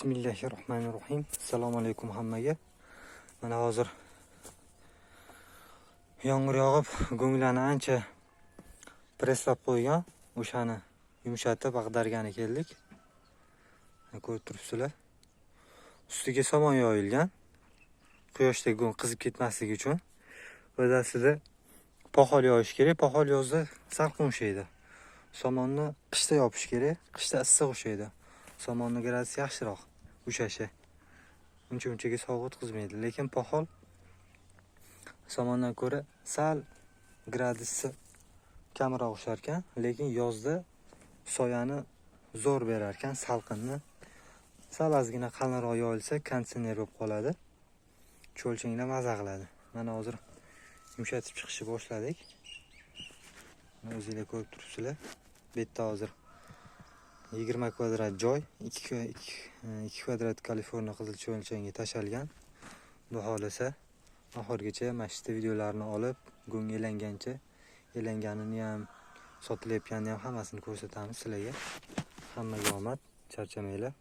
Bismillahirrohmanirrohim. Assalomu alaykum hammaga. Mana hozir yomg'ir yog'ib, go'nglarni ancha presslab qo'ygan. O'shani yumshatib ag'dargani keldik. Ko'rib turibsizlar. Ustiga somon yoyilgan. Quyoshda go'ng qizib ketmasligi uchun. O'zasida poxol yoyish kerak. Poxol yozda salqin ushlaydi. Somonni qishda yopish kerak. Qishda issiq ushlaydi. somonni gradus yaxshiroq ushashi uncha munchaga sovuq o'tkazmaydi lekin poxol somondan ko'ra sal gradusi kamroq ushlar ekan lekin yozda soyani zo'r berar ekan salqinni. Sal ozgina qalinroq yoyilsa konditsioner bo'lib qoladi. Cho'lchanglar maza qiladi. Mana hozir yumshatib chiqishni boshladik. O'zinglar ko'rib turibsizlar. Bu yerda hozir 20 kvadrat joy 2 e, kvadrat kaliforniya qizil cho'lchanga tashalgan. Xudo xohlasa oxirigacha mana shu yerda videolarni olib go'ng elangancha elanganini ham sotilayotganini ham hammasini ko'rsatamiz sizlarga. Hammaga omad charchamanglar